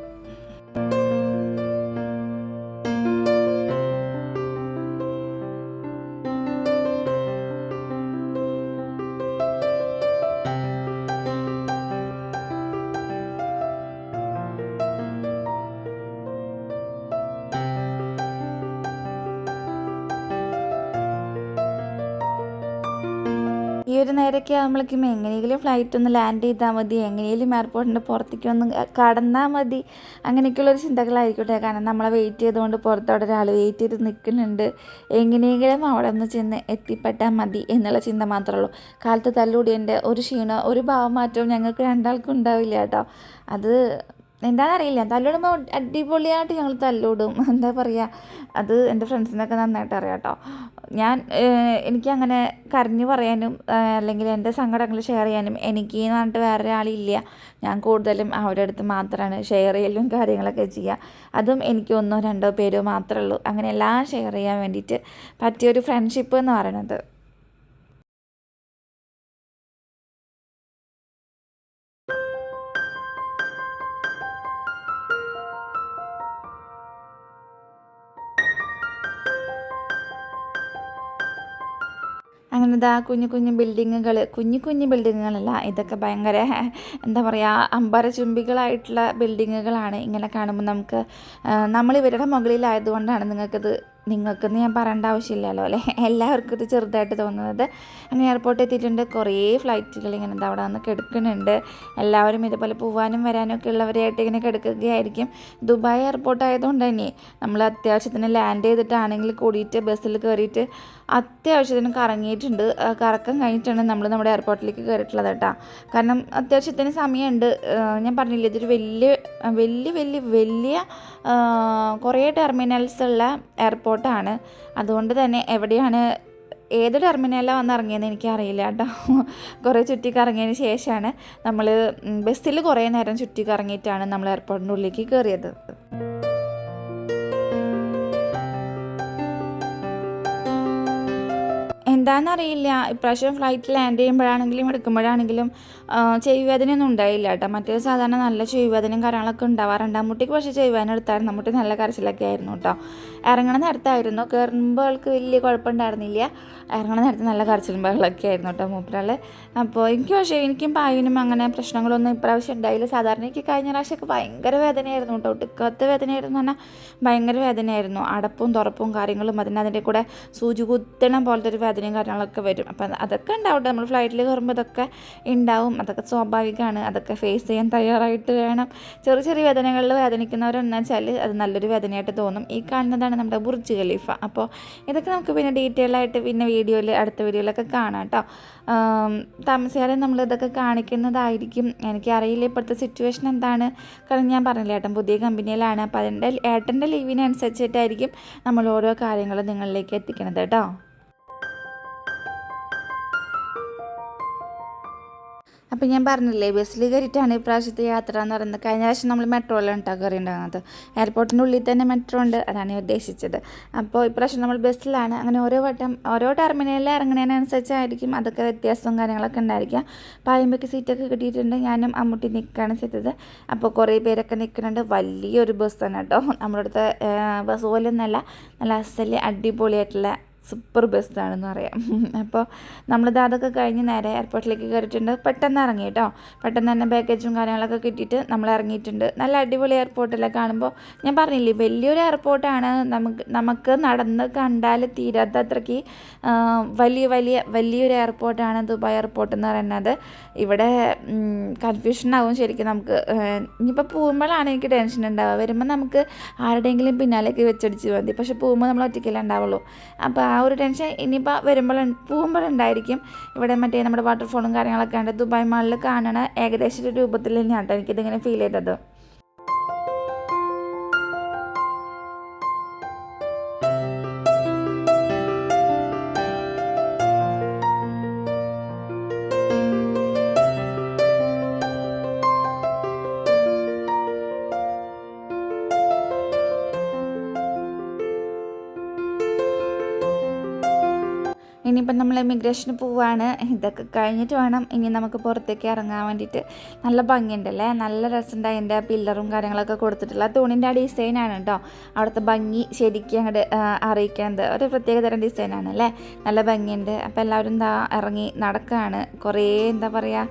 നേരമൊക്കെ ആകുമ്പോഴേക്കും എങ്ങനെയെങ്കിലും ഫ്ലൈറ്റ് ഒന്ന് ലാൻഡ് ചെയ്താൽ മതി എങ്ങനെയെങ്കിലും എയർപോർട്ടിന്റെ പുറത്തേക്ക് ഒന്ന് കടന്നാൽ മതി. അങ്ങനെയൊക്കെയുള്ളൊരു ചിന്തകളായിരിക്കട്ടെ. കാരണം നമ്മളെ വെയിറ്റ് ചെയ്തുകൊണ്ട് പുറത്തോടെ ഒരാൾ വെയിറ്റ് ചെയ്ത് നിൽക്കുന്നുണ്ട് എങ്ങനെയെങ്കിലും അവിടെ ഒന്ന് ചെന്ന് എത്തിപ്പെട്ടാൽ മതി എന്നുള്ള ചിന്ത മാത്രമേ ഉള്ളൂ. കാലത്ത് തല്ലുകൂടിയതിന്റെ ഒരു ക്ഷീണം ഒരു ഭാവമാറ്റവും ഞങ്ങൾക്ക് രണ്ടാൾക്കും ഉണ്ടാവില്ല കേട്ടോ. അത് എന്താണെന്നറിയില്ല തല്ലിടുമ്പോൾ അടിപൊളിയായിട്ട് ഞങ്ങൾ തല്ലിടും. എന്താ പറയുക അത് എന്റെ ഫ്രണ്ട്സിനൊക്കെ നന്നായിട്ട് അറിയാം കേട്ടോ ഞാൻ എനിക്കങ്ങനെ കരഞ്ഞു പറയാനും അല്ലെങ്കിൽ എന്റെ സങ്കടങ്ങൾ ഷെയർ ചെയ്യാനും എനിക്ക് എന്ന് പറഞ്ഞിട്ട് വേറെ ഒരാളില്ല ഞാൻ കൂടുതലും അവരുടെ അടുത്ത് മാത്രമാണ് ഷെയർ ചെയ്യലും കാര്യങ്ങളൊക്കെ ചെയ്യുക അതും എനിക്ക് ഒന്നോ രണ്ടോ പേരോ മാത്രമേ ഉള്ളൂ. അങ്ങനെ എല്ലാം ഷെയർ ചെയ്യാൻ വേണ്ടിയിട്ട് പറ്റിയൊരു ഫ്രണ്ട്ഷിപ്പ് എന്ന് പറയുന്നത് അങ്ങനെ കുഞ്ഞു കുഞ്ഞു ബിൽഡിങ്ങുകൾ കുഞ്ഞു കുഞ്ഞു ബിൽഡിങ്ങുകളല്ല ഇതൊക്കെ ഭയങ്കര എന്താ പറയുക അമ്പരചുംബികളായിട്ടുള്ള ബിൽഡിങ്ങുകളാണ് ഇങ്ങനെ കാണുമ്പോൾ നമുക്ക് നമ്മൾ ഇവരുടെ മുകളിലായതുകൊണ്ടാണ് നിങ്ങൾക്കത് നിങ്ങൾക്കെന്ന് ഞാൻ പറയേണ്ട ആവശ്യമില്ലല്ലോ അല്ലേ? എല്ലാവർക്കും ഇത് ചെറുതായിട്ട് തോന്നുന്നത്. അങ്ങനെ എയർപോർട്ടിൽ എത്തിയിട്ടുണ്ട്. കുറേ ഫ്ലൈറ്റുകൾ ഇങ്ങനെ എന്താ അവിടെ വന്ന് കിടക്കുന്നുണ്ട്. എല്ലാവരും ഇതുപോലെ പോവാനും വരാനും ഒക്കെ ഉള്ളവരായിട്ട് ഇങ്ങനെ കിടക്കുകയായിരിക്കും. ദുബായ് എയർപോർട്ട് ആയതുകൊണ്ട് തന്നെ നമ്മൾ അത്യാവശ്യത്തിന് ലാൻഡ് ചെയ്തിട്ടാണെങ്കിൽ കൂടിയിട്ട് ബസ്സിൽ കയറിയിട്ട് അത്യാവശ്യത്തിന് കറങ്ങിയിട്ടുണ്ട്. കറക്കം കഴിഞ്ഞിട്ടാണ് നമ്മൾ നമ്മുടെ എയർപോർട്ടിലേക്ക് കയറിയിട്ടുള്ളത് കേട്ടോ. കാരണം അത്യാവശ്യത്തിന് സമയമുണ്ട്. ഞാൻ പറഞ്ഞില്ലേ ഇതൊരു വലിയ വലിയ വലിയ വലിയ കുറേ ടെർമിനൽസ് ഉള്ള എയർപോർട്ടാണ് അതുകൊണ്ട് തന്നെ എവിടെയാണ് ഏത് ടെർമിനലാണ് വന്ന് ഇറങ്ങിയെന്ന് എനിക്കറിയില്ല കേട്ടോ. കുറേ ചുറ്റി കറങ്ങിയതിന് ശേഷമാണ് നമ്മൾ ബസ്സിൽ കുറേ നേരം ചുറ്റി കറങ്ങിയിട്ടാണ് നമ്മൾ എയർപോർട്ടിന്റെ ഉള്ളിലേക്ക് കയറിയത്. എന്താണെന്നറിയില്ല. ഇപ്രാവശ്യം ഫ്ലൈറ്റ് ലാൻഡ് ചെയ്യുമ്പോഴാണെങ്കിലും എടുക്കുമ്പോഴാണെങ്കിലും ആ, ചെവി വേദനയൊന്നും ഉണ്ടായില്ല കേട്ടോ. മറ്റേ സാധാരണ നല്ല ചെവി വേദനയും കാര്യങ്ങളൊക്കെ ഉണ്ടാവാറുണ്ട്. അമ്മൂട്ടിക്ക് പക്ഷേ ചെവി വേദന എടുത്തായിരുന്നു. അമ്മൂട്ടി നല്ല കരച്ചിലൊക്കെ ആയിരുന്നു കേട്ടോ. ഇറങ്ങണ നേരത്തായിരുന്നു. കയറുമ്പോൾ ആൾക്ക് വലിയ കുഴപ്പമുണ്ടായിരുന്നില്ല. ഇറങ്ങണ നേരത്ത് നല്ല കരച്ചിലും ബഹളമൊക്കെ ആയിരുന്നു കേട്ടോ മൂപ്പരാൾ അപ്പോൾ എനിക്ക് പക്ഷേ എനിക്കും പായുവിനും അങ്ങനെ പ്രശ്നങ്ങളൊന്നും ഇപ്രാവശ്യം ഉണ്ടായില്ല. സാധാരണ എനിക്ക് കഴിഞ്ഞ പ്രാവശ്യമൊക്കെ ഭയങ്കര വേദനയായിരുന്നു കേട്ടോ. ഒട്ടുക്കത്തെ വേദനയായിരുന്നു പറഞ്ഞാൽ ഭയങ്കര വേദനയായിരുന്നു. അടപ്പും തുറപ്പും കാര്യങ്ങളും അതിന് അതിന്റെ കൂടെ സൂചി കുത്തണം പോലത്തെ ഒരു വേദനയും കാര്യങ്ങളൊക്കെ വരും. അപ്പം അതൊക്കെ ഉണ്ടാവും നമ്മൾ ഫ്ലൈറ്റിൽ കയറുമ്പോൾ ഇതൊക്കെ ഉണ്ടാവും. അതൊക്കെ സ്വാഭാവികമാണ്. അതൊക്കെ ഫേസ് ചെയ്യാൻ തയ്യാറായിട്ട് വേണം. ചെറിയ ചെറിയ വേദനകളിൽ വേദനിക്കുന്നവരെന്നു വെച്ചാൽ അത് നല്ലൊരു വേദനയായിട്ട് തോന്നും. ഈ കാണുന്നതാണ് നമ്മുടെ ബുർജ് ഖലീഫ. അപ്പോൾ ഇതൊക്കെ നമുക്ക് പിന്നെ ഡീറ്റെയിൽ ആയിട്ട് പിന്നെ വീഡിയോയിൽ അടുത്ത വീഡിയോയിലൊക്കെ കാണാം കേട്ടോ താമസിയാതെ നമ്മൾ ഇതൊക്കെ കാണിക്കുന്നതായിരിക്കും. എനിക്ക് അറിയില്ല ഇപ്പോഴത്തെ സിറ്റുവേഷൻ എന്താണ്. കാരണം ഞാൻ പറഞ്ഞില്ല ഏട്ടൻ പുതിയ കമ്പനിയിലാണ് അപ്പോൾ അതിന്റെ ഏട്ടന്റെ ലീവിനനുസരിച്ചിട്ടായിരിക്കും നമ്മൾ ഓരോ കാര്യങ്ങളും നിങ്ങളിലേക്ക് എത്തിക്കണത് കേട്ടോ അപ്പം ഞാൻ പറഞ്ഞില്ലേ ബസ്സിൽ കയറിയിട്ടാണ് ഇപ്രാവശ്യത്തെ യാത്ര എന്ന് പറയുന്നത്. കഴിഞ്ഞ പ്രാവശ്യം നമ്മൾ മെട്രോയിലാണ് കേട്ടോ കയറിയിട്ടുണ്ടാകുന്നത് എയർപോർട്ടിന്റെ ഉള്ളിൽ തന്നെ മെട്രോ ഉണ്ട് അതാണ് ഞാൻ ഉദ്ദേശിച്ചത്. അപ്പോൾ ഇപ്രാവശ്യം നമ്മൾ ബസ്സിലാണ്. അങ്ങനെ ഓരോ വട്ടം ഓരോ ടെർമിനലിൽ ഇറങ്ങുന്നതിനനുസരിച്ചായിരിക്കും അതൊക്കെ വ്യത്യാസവും കാര്യങ്ങളൊക്കെ ഉണ്ടായിരിക്കുക. പായമ്പയ്ക്ക് സീറ്റൊക്കെ കിട്ടിയിട്ടുണ്ട്. ഞാനും അമ്മൂട്ടി നിൽക്കുകയാണ് ചെയ്തത്. അപ്പോൾ കുറേ പേരൊക്കെ നിൽക്കുന്നുണ്ട് വലിയൊരു ബസ്സാണ് കേട്ടോ. നമ്മുടെ അടുത്ത ബസ് പോലെയൊന്നുമല്ല. നല്ല അസൽ അടിപൊളിയായിട്ടുള്ള സൂപ്പർ ബെസ്റ്റ് ആണെന്ന് പറയാം. അപ്പോൾ നമ്മളിത് അതൊക്കെ കഴിഞ്ഞ് നേരെ എയർപോർട്ടിലേക്ക് കയറിയിട്ടുണ്ട് പെട്ടെന്ന് ഇറങ്ങി കേട്ടോ. പെട്ടെന്ന് തന്നെ ബാഗേജും കാര്യങ്ങളൊക്കെ കിട്ടിയിട്ട് നമ്മൾ ഇറങ്ങിയിട്ടുണ്ട്. നല്ല അടിപൊളി എയർപോർട്ടിലെ കാണുമ്പോൾ ഞാൻ പറഞ്ഞില്ലേ വലിയൊരു എയർപോർട്ടാണ് നമുക്ക് നമുക്ക് നടന്ന് കണ്ടാൽ തീരാത്ത അത്രയ്ക്ക് വലിയ വലിയ വലിയൊരു എയർപോർട്ടാണ് ദുബായ് എയർപോർട്ട് എന്ന് പറയുന്നത്. ഇവിടെ കൺഫ്യൂഷൻ ആവും ശരിക്കും നമുക്ക്. ഇനിയിപ്പോൾ പോകുമ്പോഴാണ് എനിക്ക് ടെൻഷൻ ഉണ്ടാവുക. വരുമ്പോൾ നമുക്ക് ആരുടെയെങ്കിലും പിന്നാലേക്ക് വെച്ചടിച്ച് മതി. പക്ഷെ പോകുമ്പോൾ നമ്മൾ ഒറ്റയ്ക്കല്ലേ ഉണ്ടാവുള്ളൂ. അപ്പോൾ ആ ഒരു ടെൻഷൻ ഇനിയിപ്പോൾ വരുമ്പോൾ പോകുമ്പോഴുണ്ടായിരിക്കും ഇവിടെ മറ്റേ നമ്മുടെ വാട്ടർഫോളും കാര്യങ്ങളൊക്കെ ഉണ്ട് ദുബായ് മാളിൽ കാണണ ഏകദേശ രൂപത്തിൽ തന്നെയാണ് കേട്ടോ എനിക്കിതിങ്ങനെ ഫീൽ ചെയ്തത്. ഇനിയിപ്പം നമ്മൾ ഇമിഗ്രേഷന് പോവാണ്. ഇതൊക്കെ കഴിഞ്ഞിട്ട് വേണം ഇനി നമുക്ക് പുറത്തേക്ക് ഇറങ്ങാൻ വേണ്ടിയിട്ട്. നല്ല ഭംഗിയുണ്ടല്ലേ? നല്ല രസമുണ്ട് അതിന്റെ പില്ലറും കാര്യങ്ങളൊക്കെ കൊടുത്തിട്ടുള്ള. തുണിന്റെ ആ ഡിസൈനാണ് കേട്ടോ. അവിടുത്തെ ഭംഗി ശരിക്കും അങ്ങോട്ട് അറിയിക്കുന്നത് ഒരു പ്രത്യേക തരം ഡിസൈനാണ് അല്ലേ? നല്ല ഭംഗിയുണ്ട്. അപ്പോൾ എല്ലാവരും എന്താ ഇറങ്ങി നടക്കുകയാണ് കുറേ എന്താ പറയുക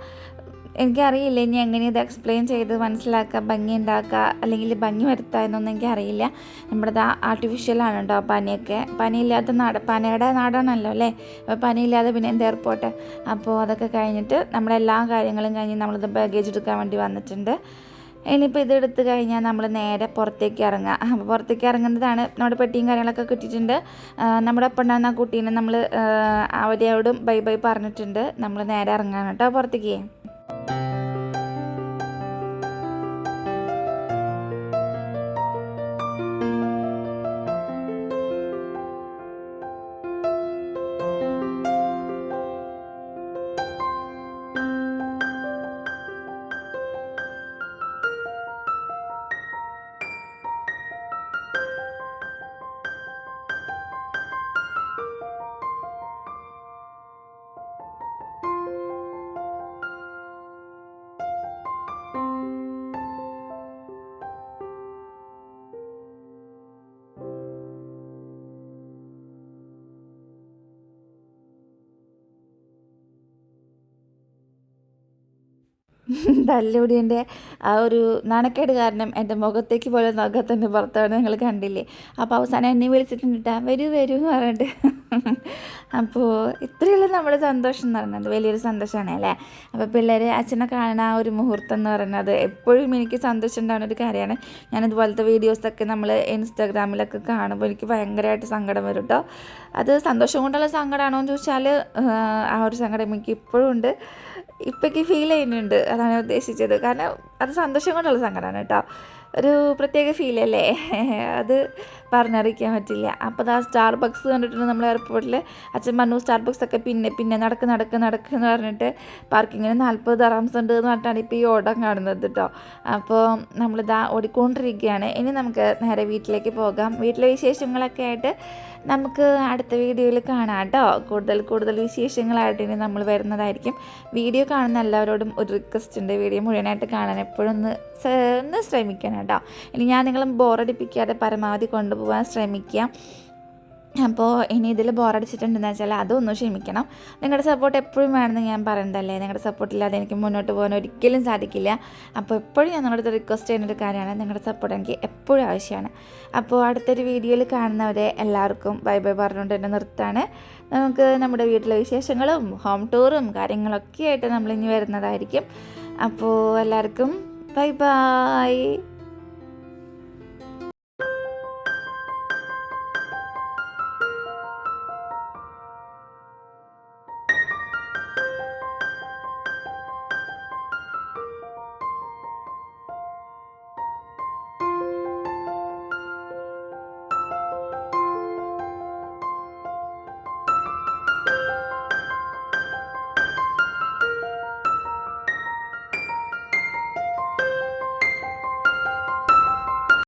എനിക്കറിയില്ല. ഇനി എങ്ങനെ ഇത് എക്സ്പ്ലെയിൻ ചെയ്ത് മനസ്സിലാക്കുക ഭംഗി ഉണ്ടാക്കുക അല്ലെങ്കിൽ ഭംഗി വരുത്തുക എന്നൊന്നും എനിക്കറിയില്ല. നമ്മുടെ ആർട്ടിഫിഷ്യലാണ് കേട്ടോ പനിയൊക്കെ. പനിയില്ലാത്ത നാട് പനയുടെ നാടാണല്ലോ അല്ലേ? അപ്പോൾ പനിയില്ലാതെ പിന്നെ എന്ത് എയർപോർട്ട് അപ്പോൾ അതൊക്കെ കഴിഞ്ഞിട്ട് നമ്മുടെ എല്ലാ കാര്യങ്ങളും കഴിഞ്ഞ് നമ്മളിത് ബാഗേജ് എടുക്കാൻ വേണ്ടി വന്നിട്ടുണ്ട്. ഇനിയിപ്പോൾ ഇത് കഴിഞ്ഞാൽ നമ്മൾ നേരെ പുറത്തേക്ക് ഇറങ്ങുക അപ്പോൾ പുറത്തേക്ക് ഇറങ്ങുന്നതാണ് നമ്മുടെ പെട്ടിയും കാര്യങ്ങളൊക്കെ കിട്ടിയിട്ടുണ്ട്. നമ്മുടെ ഒപ്പം ഉണ്ടാകുന്ന കുട്ടീനെ നമ്മൾ അവരോടും ബൈ ബൈ പറഞ്ഞിട്ടുണ്ട്. നമ്മൾ നേരെ ഇറങ്ങാൻ കേട്ടോ പുറത്തേക്ക്. തല്ലുകൂടിയന്റെ ആ ഒരു നാണക്കേട് കാരണം എന്റെ മുഖത്തേക്ക് പോലെ നഖത്തിന്റെ പുറത്താണ് നിങ്ങൾ കണ്ടില്ലേ. അപ്പോൾ അവസാനം എന്നെ വിളിച്ചിട്ടുണ്ട് ട്ടാ, വരൂ വരൂ എന്ന് പറഞ്ഞിട്ട്. അപ്പോൾ ഇത്രയുള്ള നമ്മുടെ സന്തോഷം എന്ന് പറയുന്നത് വലിയൊരു സന്തോഷമാണ് അല്ലേ? അപ്പോൾ പിള്ളേരെ അച്ഛനെ കാണുന്ന ആ ഒരു മുഹൂർത്തം എന്ന് പറയുന്നത് എപ്പോഴും എനിക്ക് സന്തോഷം ഉണ്ടാകുന്ന ഒരു കാര്യമാണ്. ഞാനിതുപോലത്തെ വീഡിയോസൊക്കെ നമ്മൾ ഇൻസ്റ്റാഗ്രാമിലൊക്കെ കാണുമ്പോൾ എനിക്ക് ഭയങ്കരമായിട്ട് സങ്കടം വരും കേട്ടോ അത് സന്തോഷം കൊണ്ടുള്ള സങ്കടമാണോ എന്ന് ചോദിച്ചാൽ ആ ഒരു സങ്കടം എനിക്ക് ഇപ്പോഴും ഉണ്ട്. ഇപ്പോഴേക്ക് ഫീൽ ചെയ്യുന്നുണ്ട്. അതാണ് ഉദ്ദേശിച്ചത്. കാരണം അത് സന്തോഷം കൊണ്ടുള്ള സങ്കടമാണ് കേട്ടോ. ഒരു പ്രത്യേക ഫീലല്ലേ അത് പറഞ്ഞറിയിക്കാൻ പറ്റില്ല. അപ്പോൾ ആ സ്റ്റാർ ബക്സ് കണ്ടിട്ടുണ്ട് നമ്മൾ എയർപോർട്ടിൽ അച്ഛൻ പറഞ്ഞു സ്റ്റാർ ബക്സ് ഒക്കെ പിന്നെ പിന്നെ നടക്ക് നടക്ക് നടക്ക് എന്ന് പറഞ്ഞിട്ട് പാർക്കിങ്ങിന് നാൽപ്പത് ദറാംസ് ഉണ്ട് എന്ന് പറഞ്ഞിട്ടാണ് ഇപ്പോൾ ഈ ഓടം കാണുന്നത് കേട്ടോ. അപ്പോൾ നമ്മളിതാ ഓടിക്കൊണ്ടിരിക്കുകയാണ്. ഇനി നമുക്ക് നേരെ വീട്ടിലേക്ക് പോകാം. വീട്ടിലെ വിശേഷങ്ങളൊക്കെ ആയിട്ട് നമുക്ക് അടുത്ത വീഡിയോയിൽ കാണാം കേട്ടോ. കൂടുതൽ കൂടുതൽ വിശേഷങ്ങളായിട്ട് ഇനി നമ്മൾ വരുന്നതായിരിക്കും. വീഡിയോ കാണുന്ന എല്ലാവരോടും ഒരു റിക്വസ്റ്റ് ഉണ്ട്. വീഡിയോ മുഴുവനായിട്ട് കാണാൻ എപ്പോഴും ഒന്ന് ഒന്ന് ശ്രമിക്കണം കേട്ടോ. ഇനി ഞാൻ നിങ്ങളും ബോറടിപ്പിക്കാതെ പരമാവധി കൊണ്ടുപോകാൻ ശ്രമിക്കാം. അപ്പോൾ ഇനി ഇതിൽ ബോറടിച്ചിട്ടുണ്ടെന്ന് വെച്ചാൽ അതൊന്നും ക്ഷമിക്കണം. നിങ്ങളുടെ സപ്പോർട്ട് എപ്പോഴും വേണമെന്ന് ഞാൻ പറയുന്നതല്ലേ? നിങ്ങളുടെ സപ്പോർട്ട് ഇല്ലാതെ എനിക്ക് മുന്നോട്ട് പോകാൻ ഒരിക്കലും സാധിക്കില്ല. അപ്പോൾ എപ്പോഴും ഞാൻ നിങ്ങളുടെ റിക്വസ്റ്റ് ചെയ്യുന്ന ഒരു കാര്യമാണ്. നിങ്ങളുടെ സപ്പോർട്ട് എനിക്ക് എപ്പോഴും ആവശ്യമാണ്. അപ്പോൾ അടുത്തൊരു വീഡിയോയിൽ കാണുന്നവരെ എല്ലാവർക്കും ബൈ ബൈ പറഞ്ഞുകൊണ്ട് തന്നെ നിർത്താണ്. നമുക്ക് നമ്മുടെ വീട്ടിലെ വിശേഷങ്ങളും ഹോം ടൂറും കാര്യങ്ങളൊക്കെ ആയിട്ട് നമ്മളിനി വരുന്നതായിരിക്കും. അപ്പോൾ എല്ലാവർക്കും ബൈ ബൈ